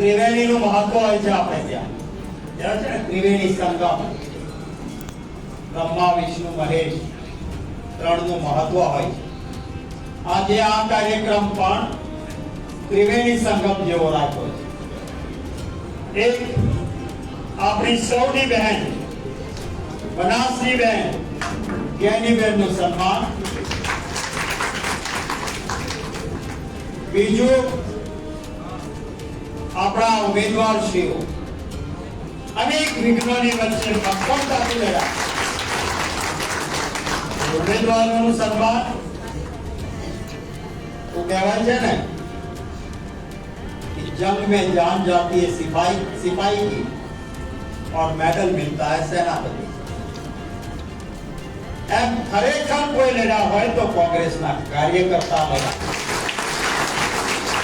ત્રિવેણીનું મહત્વ હોય છે આપણે ત્યાં. છે ને? ત્રિવેણી સંગમ. બ્રહ્મા, વિષ્ણુ, મહેશ ત્રણનું મહત્વ હોય છે. આજે આ કાર્યક્રમ પણ ત્રિવેણી સંગમ જેવો રાખ્યો છે. એક આપણી સૌની બહેન, બનાસની બહેન બહેનનું સન્માન. બીજું આપણા ઉમેદવારશ્રીઓ અનેક વિઘ્નોની વચ્ચે મક્કમતાથી લડ્યા ઉમેદવારોનું સન્માન તો કહેવાય છે ને कि जंग में जान जाती है सिपाही सिपाही की और मेडल मिलता है सेनापति એમ ખરેખર કોઈ લડ્યા હોય તો કોંગ્રેસના કાર્યકર્તા બધા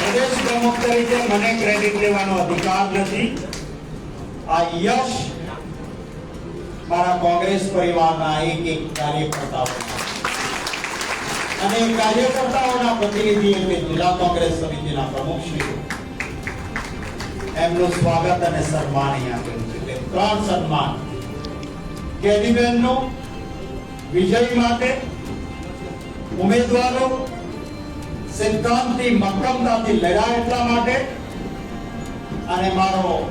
પ્રદેશ પ્રમુખ તરીકે મને ક્રેડિટ લેવાનો અધિકાર નથી. આ યશ મારા કોંગ્રેસ પરિવારના એક એક કાર્યકર્તાઓ અને કાર્યકર્તાઓના પ્રતિનિધિ એટલે જિલ્લા કોંગ્રેસ સમિતિના પ્રમુખશ્રીઓ. એમનું સ્વાગત અને સન્માન અહીંયા કર્યું છે. એટલે ત્રણ સન્માન. કેદીબેનનું વિજય માટે, ઉમેદવારો સિદ્ધાંતથી મક્કમતાથી લડ્યા એટલા માટે? અને મારો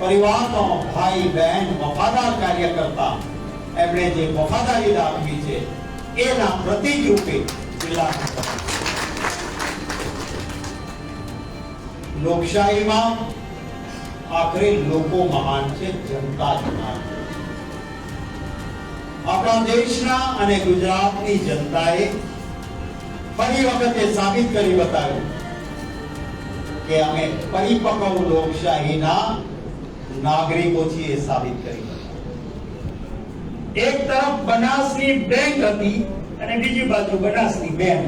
પરિવારનો ભાઈ, બહેન, વફાદાર કાર્યકર્તા, એમણે જે વફાદારી દાખવી છે, એના પ્રતિક રૂપે લોકશાહીમાં આખરે લોકો મહાન છે, જનતા જ. આપણા દેશના અને ગુજરાતની જનતાએ ફરી વખતે સાબિત કરી બતાવ્યું કે અમે પરિપક્વ લોકશાહીના નાગરિકો છીએ એ સાબિત કરી બતાવ્યું. એક તરફ બનાસની બેંક હતી અને બીજી બાજુ બનાસની બેન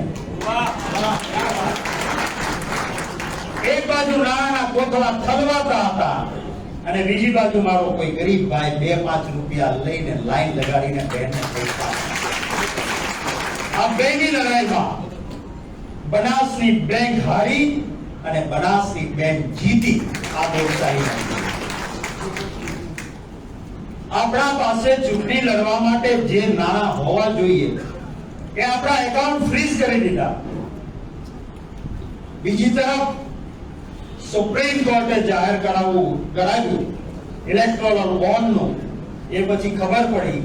એક બાજુ નાણાના કોથળા થલવાતા હતા અને બીજી બાજુ મારો કોઈ ગરીબ ભાઈ બે પાંચ રૂપિયા લઈને લાઈન લગાડીને બેનને પૈસા આપે. આ બેની લડાઈમાં બનાસની બેંક હારી અને બનાસની બેંક જીતી. આ લોકશાહી આપણા પાસે ચૂંટણી લડવા માટે જે નાણાં હોવા જોઈએ, એ આપણા એકાઉન્ટ ફ્રીઝ કરી દીધા. બીજી તરફ સુપ્રીમ કોર્ટે જાહેર કરાવવું, કરાવ્યું. ઇલેક્ટોરલ બોન્ડનું એ પછી ખબર પડી.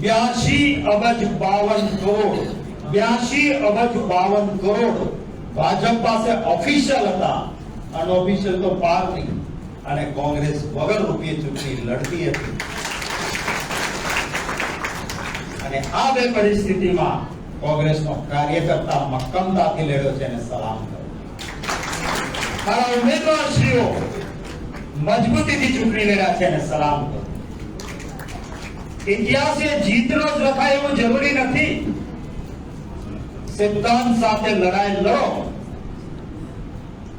બ્યાસી અબજ બાવન કરોડ. બ્યાસી અબજ બાવન કરોડ ભાજપ પાસે ઓફિશિયલ હતા. અનઓફિશિયલ તો પાર નહીં. અને કોંગ્રેસ વગર રૂપિયે ચૂંટણી લડતી હતી. અને આ બે પરિસ્થિતિમાં કોંગ્રેસનો કાર્યકર્તા મક્કમતાથી લડ્યો છે અને સલામ કર્યો. મારા ઉમેદવારશ્રીઓ, મજબૂતીથી ચૂંટણી લડ્યા છે અને સલામ કરું ઇતિહાસે જીતનો જ લખાય એવું જરૂરી નથી સિદ્ધાંત સાથે લડાઈ લડો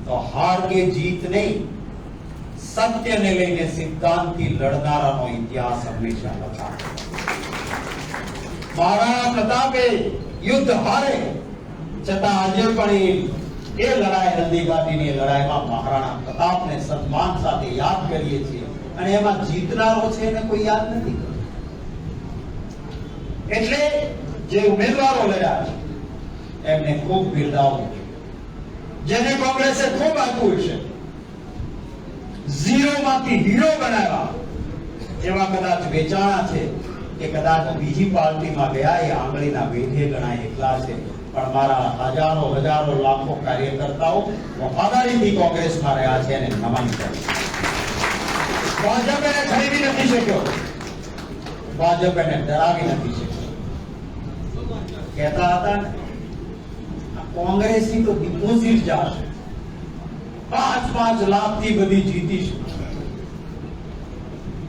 તો હાર કે જીત નહીં સત્યને લઈને સિદ્ધાંતથી લડનારાનો ઇતિહાસ હંમેશા લખાય મહારાણા પ્રતાપે યુદ્ધ હારે છતાં આજે પણ એ લડાઈ હલ્દીઘાટીની લડાઈમાં મહારાણા પ્રતાપને સન્માન સાથે યાદ કરીએ છીએ અને એમાં જીતનારો છે એને કોઈ યાદ નથી એટલે જે ઉમેદવારો લડ્યા છે એમને ખૂબ બિરદાવવું જેને કોંગ્રેસે ખૂબ આપ્યું છે. ઝીરો માંથી હીરો બનાવ્યા. એવા કદાચ વેચાણા છે કે કદાચ બીજી પાર્ટીમાં ગયા એ આંગળીના વેઢે ગણાય એકલા છે. પણ મારા હજારો હજારો લાખો કાર્યકર્તાઓ વફાદારીથી કોંગ્રેસમાં રહ્યા છે અને નમન કરે ભાજપ એને ખરીદી નથી શક્યો. ભાજપ એને ડરાવી નથી શક્યો. કહેતા હતા કોંગ્રેસની તો ડિપોઝિટ જશે પાંચ પાંચ લાખથી બધી જીતીશું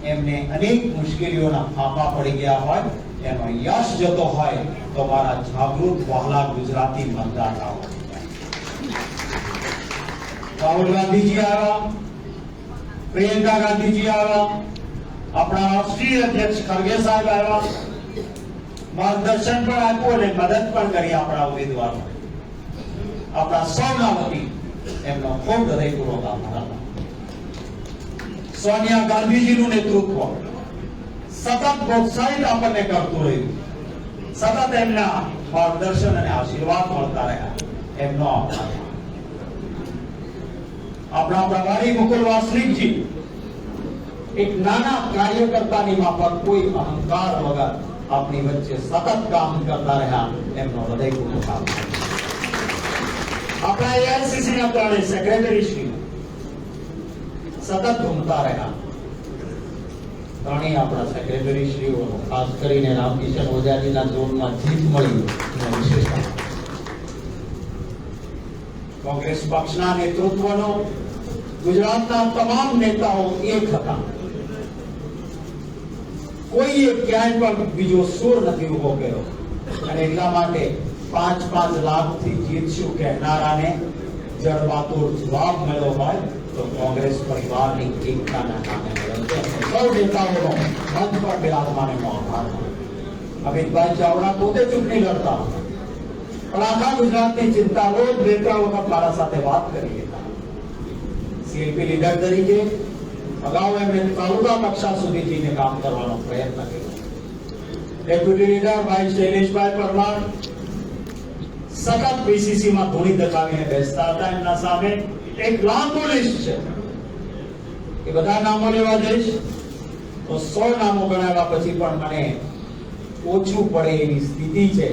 એમને અનેક મુશ્કેલીઓના ફાંફા પડી ગયા હોય એનો યશ જતો હોય તો મારા જાગૃત વહાલા ગુજરાતી મતદાતાઓ રાહુલ ગાંધીજી આવ્યા પ્રિયંકા ગાંધીજી આવ્યા આપણા રાષ્ટ્રીય અધ્યક્ષ ખરગે સાહેબ આવ્યા માર્ગદર્શન પણ આપ્યું અને મદદ પણ કરી આપણા ઉમેદવારો આપણા સૌના વતી એમનો ખૂબ હૃદયપૂર્વક આભાર. સોનિયા ગાંધીજીનું નેતૃત્વ સતત પ્રોત્સાહિત આપણને કરતું રહ્યું. સતત એમના માર્ગદર્શન અને આશીર્વાદ મળતા રહ્યા. એમનો આભાર. આપણા પ્રભારી મુકુલ વાસનિકજી એક નાના કાર્યકર્તાની માફક કોઈ અહંકાર વગર આપણી વચ્ચે સતત કામ કરતા રહ્યા. એમનો હૃદયપૂર્વક આભાર. આપણા એઆઈસીસી ના ત્રણેય સેક્રેટરી શ્રી સતત ઘૂમતા રહ્યા ત્રણેય આપણા સેક્રેટરી શ્રીઓ ખાસ કરીને રામકિશન ઓઝાજીના ઝોનમાં જીત મળી એનો વિશેષ આભાર. કોંગ્રેસ પક્ષના નેતૃત્વનો ગુજરાતના તમામ નેતાઓ એક હતા કોઈએ ક્યાંય પણ બીજો સુર નથી ઊભો કર્યો અને એટલા માટે પાંચ પાંચ લાખથી જીતશું કહેનારાને. જડબાતોડ જવાબ મળ્યો હોય તો કોંગ્રેસ પરિવારની એકતાના કામે મળ્યો સૌ નેતાઓનો મંચ પર બિરાજમાને આભાર. અમિતભાઈ ચાવડા પોતે ચૂંટણી લડતા. પણ આખા ગુજરાતની ચિંતા રોજ બે ત્રણ વખત મારા સાથે વાત કરી લેતા. સીએલપી લીડર તરીકે અગાઉ એમણે તાલુકા કક્ષા સુધી જઈને કામ કરવાનો પ્રયત્ન કર્યો. ડેપ્યુટી લીડર ભાઈ શૈલેષભાઈ પરમાર સતત પીસીસી માં ધૂણી દબાવીને બેસતા હતા. એમના સામે એક લાંબો લિસ્ટ છે. એ બધા નામો લેવા જઈશ. તો સો નામો ગણાવ્યા પછી પણ મને ઓછું પડે એવી સ્થિતિ છે.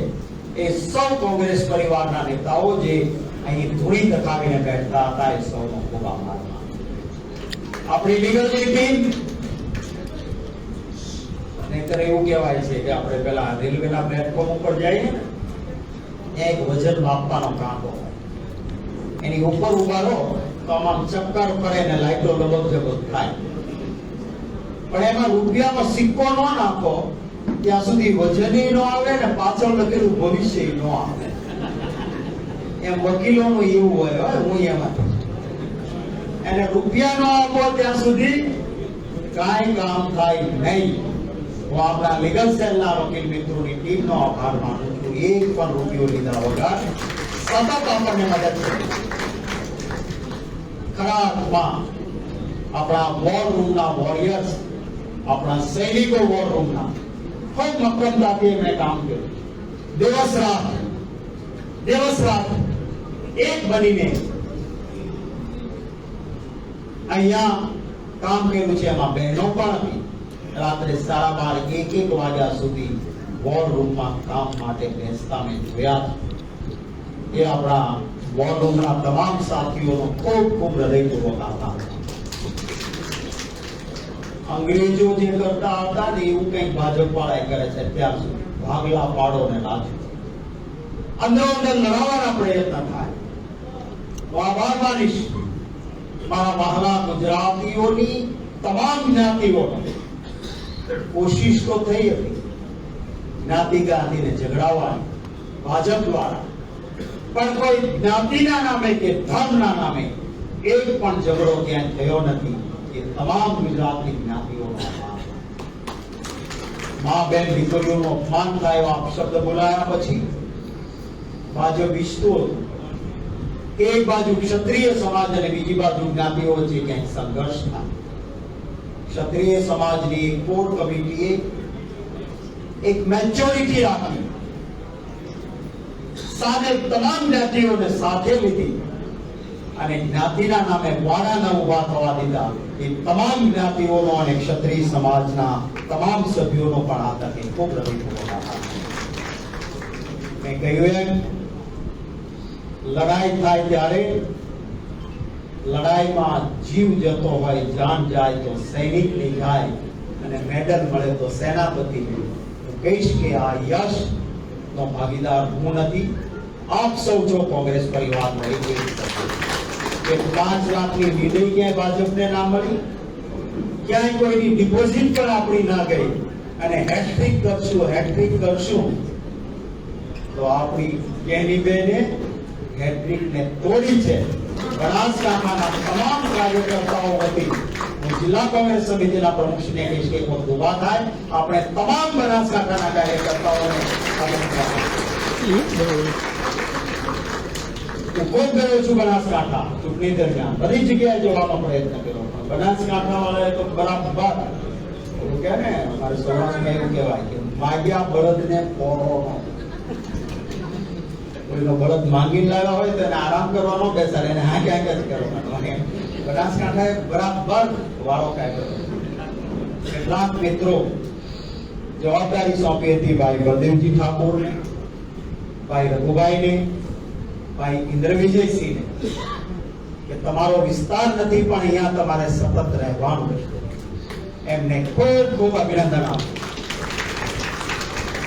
એ સૌ કોંગ્રેસ પરિવારના નેતાઓ જે અહીં ધૂણી દબાવીને બેઠતા હતા, એ સૌનો ખૂબ આભાર. આપણી લીગલ ટીમ નહીતર એવું કહેવાય છે કે આપણે પેલા રેલવેના પ્લેટફોર્મ ઉપર જઈએ ને ત્યાં એક વજન માપવાનો કાંટો એની ઉપર ઉભારો તો આમાં ચક્કર ફરે ને લાઈટો લગભગ જબક થાય. પણ એમાં રૂપિયામાં સિક્કો ન નાખો ત્યાં સુધી વજન ન આવે ને પાછળ લખેલું ભવિષ્ય ન આવે. એમ વકીલોનું એવું હોય હો, એમાં એને રૂપિયા ન આપો ત્યાં સુધી કાંઈ કામ થાય નહીં. આપણા લીગલ સેલના વકીલ મિત્રોની ટીમનો આભાર માનું છું એક પણ રૂપિયો લીધા વગર સતત આપણને મદદ કરી ખરા અર્થમાં આપણા વોર રૂમના વોરિયર્સ આપણા સૈનિકો વોર રૂમના ખૂબ મક્કમતાથી એમણે કામ કર્યું દિવસ રાત દિવસ રાત એક બનીને અહીંયા કામ કર્યું છે એમાં બહેનો પણ હતી રાત્રે સાડા બાર, એક એક વાગ્યા સુધી વોર રૂમમાં કામ માટે બેસતા મેં જોયા. છે. એ આપણા વોર રૂમના તમામ સાથીઓનો ખૂબ ખૂબ હૃદયપૂર્વક આભાર. અંગ્રેજો જે કરતા હતા ને એવું કંઈક ભાજપ વાળા કરે છે અત્યાર સુધી ભાગલા પાડો ને લાજો. અંદર અંદર લડાવવાના પ્રયત્ન થાય. હું આભાર માનીશ મારા વહાલા ગુજરાતીઓની તમામ જ્ઞાતિઓનો કોશિશ તો થઈ હતી જ્ઞાતિ ગાંધીને ઝઘડાવવાની ભાજપ દ્વારા પણ કોઈ જ્ઞાતિના નામે કે ધર્મના નામે એક પણ ઝઘડો ક્યાંય થયો નથી એ તમામ ગુજરાતની જ્ઞાતિઓનો આભાર. મા બેન દીકરીઓનું અપમાન થાય એવા અપશબ્દ બોલાયા પછી ભાજપ ઈચ્છતું હતું એક બાજુ ક્ષત્રિય સમાજ અને બીજી બાજુ જ્ઞાતિઓ વચ્ચે ક્યાંક સંઘર્ષ થાય। ક્ષત્રિય સમાજની કોર કમિટીએ એક મેચ્યોરિટી રાખી. સાથે તમામ જ્ઞાતિઓને સાથે લીધી અને જ્ઞાતિના નામે વાળાના ઊભા થવા દીધા. એ તમામ જ્ઞાતિઓનો અને ક્ષત્રિય સમાજના તમામ સભ્યોનો પણ આ તકે ખૂબ આભાર. મેં કહ્યું એમ, લડાઈ થાય ત્યારે લડાઈમાં જીવ જતો હોય, જાન જાય તો સૈનિકની જાય અને મેડલ મળે તો સેનાપતિ હું કહીશ કે આ યશ નો ભાગીદાર હું નથી. આપ સૌ જો કોંગ્રેસ પરિવારનો એક. કે પાંચ લાખની વીજળી ક્યાંય ભાજપને ના મળી? ક્યાંય કોઈની ડિપોઝિટ પણ આપણી ના ગઈ? અને હેટ્રિક કરશું હેટ્રિક કરશું. તો આપણી કેની બેને હેટ્રિક ને તોડી છે. બનાસકાંઠાના તમામ કાર્યકર્તાઓ વતી જિલ્લા કોંગ્રેસ સમિતિના પ્રમુખશ્રીને કહીશ કે એક ઊભા થાય. આપણે તમામ બનાસકાંઠાના કાર્યકર્તાઓને આપીએ. ગયો છું બનાસકાંઠા ચૂંટણી દરમિયાન. બધી જગ્યાએ જવાનો પ્રયત્ન કર્યો. બનાસકાંઠા વાળાએ તો બરાબર કે ને? અમારે સૌરાષ્ટ્રમાં એવું કહેવાય કે માગ્યા બળદને પોરો કોઈનો બળદ માંગીને લાવ્યા હોય તો એને આરામ કરવાનો બેસાડે, એને હા ક્યાં જ કરવાનો. બનાસકાંઠાએ બરાબર વાળો કાઢ્યો કેટલાક મિત્રો જવાબદારી સોંપી હતી ભાઈ બલદેવજી ઠાકોરને, ભાઈ રઘુભાઈને, ભાઈ ઇન્દ્રવિજયસિંહને, કે તમારો વિસ્તાર નથી, પણ અહીંયા તમારે સતત રહેવાનું એમને ખૂબ ખૂબ અભિનંદન આપો.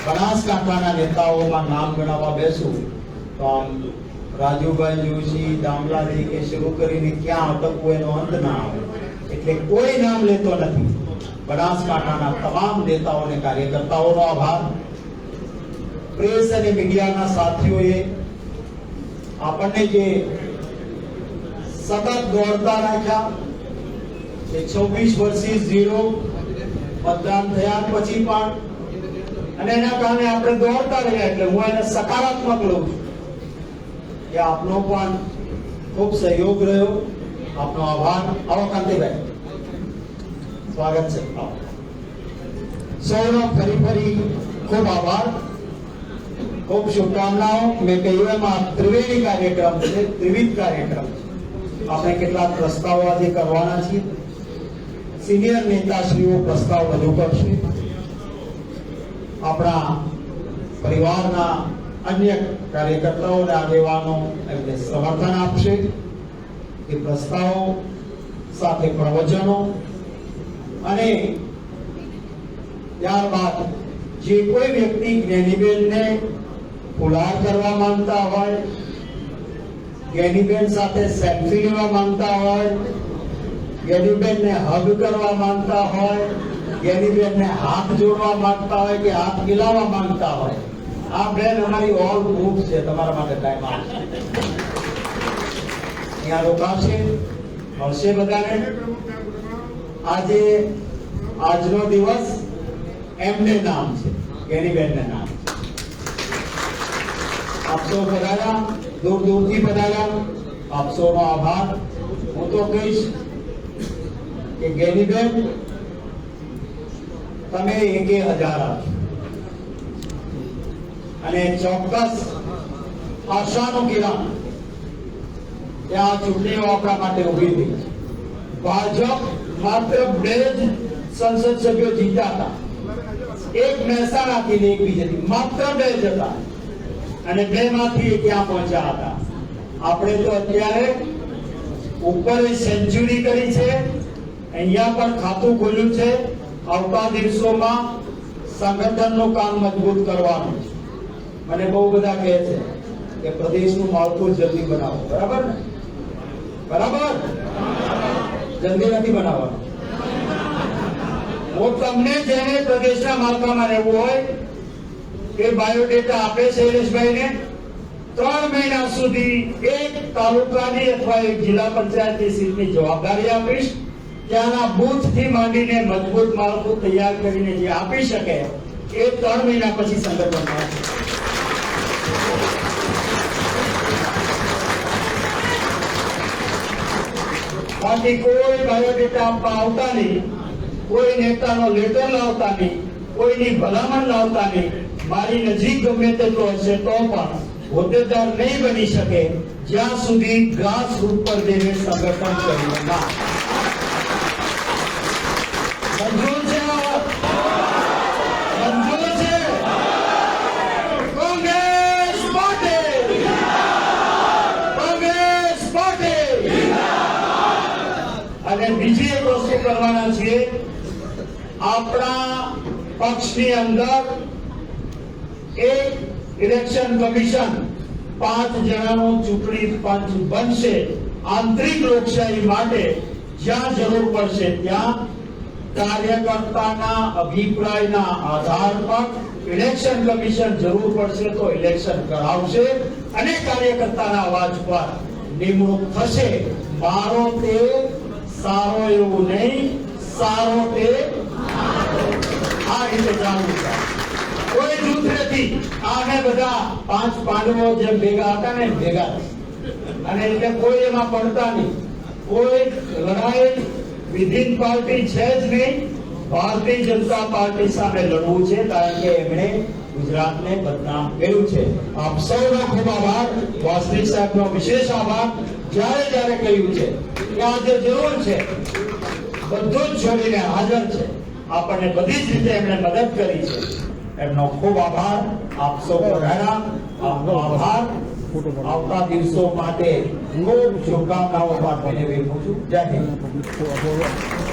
બનાસકાંઠાના નેતાઓમાં નામ ગણાવવા બેસું. તો આમ રાજુભાઈ જોશી, દામલાજી કે શરૂ કરીને ક્યાં અટકવું એનો અંત ના આવે. એટલે કોઈ નામ લેતો નથી. બનાસકાંઠાના તમામ નેતાઓ અને કાર્યકર્તાઓનો આભાર. પ્રેસ અને મીડિયાના સાથીઓએ આપણને જે સતત દોડતા રાખ્યા એ છવ્વીસ વર્ષી ઝીરો મતદાન થયા પછી પણ, અને એના કારણે આપણે દોડતા રહ્યા એટલે હું એને સકારાત્મક લઉં છું. કે આપનો પણ ખૂબ સહયોગ રહ્યો આપનો આભાર આવો કાંતિભાઈ સ્વાગત છે આવો. સૌનો ફરી ફરી ખૂબ આભાર ખૂબ શુભકામનાઓ મેં કહ્યું એમ આ ત્રિવેણી કાર્યક્રમ છે ત્રિવિધ કાર્યક્રમ છે આપણે કેટલાક પ્રસ્તાવો આજે કરવાના છીએ સિનિયર નેતાશ્રીઓ પ્રસ્તાવ રજૂ કરશે આપણા પરિવારના અન્ય કાર્યકર્તાઓ આગેવાનો એમને સમર્થન આપશે. એ પ્રસ્તાવો સાથે પ્રવચનો અને ત્યારબાદ જે કોઈ વ્યક્તિ જ્ઞાનીબેનને ફુલાર કરવા માંગતા હોય, જ્ઞાનીબેન સાથે સેલ્ફી લેવા માંગતા હોય, જ્ઞાનીબેનને હગ કરવા માંગતા હોય, જ્ઞાનીબેનને હાથ જોડવા માંગતા હોય કે હાથ મિલાવવા માંગતા હોય આ બેન અમારી ઓલ ગ્રુપ છે તમારા માટે ટાઈમ આપશે અહીંયા રોકાશે મળશે બધાને આજે આજનો દિવસ એમને નામ છે જ્ઞાનીબેનને નામ છે આપ સૌ પધાર્યા દૂર દૂરથી પધાર્યા આપ સૌનો આભાર હું તો કહીશ કે ગેનીબેન તમે એકે હજાર આપો અને ચોક્કસ આશાનું કિરણ ત્યાં ચૂંટણીઓ આપણા માટે ઊભી થઈ છે. ભાજપ માત્ર બે જ સંસદ સભ્યો જીત્યા હતા. એક મહેસાણાથી ને એક બીજેથી માત્ર બે જ હતા. અને બે માંથી ત્યાં પહોંચ્યા હતા. આપણે તો અત્યારે ઉપર સેન્ચુરી કરી છે, અહીંયા પણ ખાતું ખોલ્યું છે. આવતા દિવસોમાં સંગઠનનું કામ મજબૂત કરવાનું છે. મને બહુ બધા કહે છે કે પ્રદેશનું માળખું જલ્દી બનાવો. બરાબર ને? બરાબર? જલ્દી નથી બનાવવાનું. હું તમને જેને પ્રદેશના માળખામાં રહેવું હોય, એ બાયોડેટા આપે શૈલેષભાઈને ત્રણ મહિના સુધી એક તાલુકાની અથવા એક જિલ્લા પંચાયતની સીટની જવાબદારી આપીશ. ત્યાંના બુથથી માંડીને મજબૂત માળખું તૈયાર કરીને જે આપી શકે એ ત્રણ મહિના પછી સંગઠન થશે. બાકી કોઈ બાયોડેટા આપવા આવતા નહીં, કોઈ નેતાનો લેટર લાવતા નહીં, કોઈની ભલામણ લાવતા નહીં મારી નજીક ગમે તેટલો હશે તો પણ હોદ્દેદાર નહીં બની શકે જ્યાં સુધી ઘાસ ઉપર પર જઈને સંગઠન કર્યું ના મંજૂર છે આ વાત? મંજૂર છે કોંગ્રેસ પાર્ટી કોંગ્રેસ પાર્ટી અને બીજી એક વસ્તુ કરવાના છીએ આપણા પક્ષની અંદર એક ઇલેક્શન કમિશન પાંચ જણાનો ચૂંટણી પંચ બનશે આંતરિક લોકશાહી માટે જ્યાં જરૂર પડશે ત્યાં કાર્યકર્તાના અભિપ્રાયના આધાર પર ઇલેક્શન કમિશન જરૂર પડશે તો ઇલેક્શન કરાવશે અને કાર્યકર્તાના અવાજ પર નિમણૂક થશે. મારો તે સારો એવું નહીં, સારો તે આ રીતે છે. કોઈ જૂથ નથી. આને બધા પાંચ પાંડવો જેમ ભેગા હતા ને ભેગા અને એટલે કોઈ એમાં પડતા નહીં. કોઈ લડાઈ વિધિન પાર્ટી છે જ નહીં. ભારતીય જનતા પાર્ટી સામે લડવું છે, કારણ કે એમણે ગુજરાતને બદનામ કર્યું છે. આપ સૌનો ખૂબ આભાર. વાસનિક સાહેબનો વિશેષ આભાર. જ્યારે જ્યારે કહ્યું છે. કે આજે જરૂર છે, બધું જ છોડીને હાજર છે. આપણને બધી જ રીતે એમણે મદદ કરી છે. એમનો ખૂબ આભાર. આપ સૌ બધાના આપનો આભાર. આવતા દિવસો માટે ખૂબ શુભકામનાઓ પાઠવીને વિરમું છું. જય હિન્દ.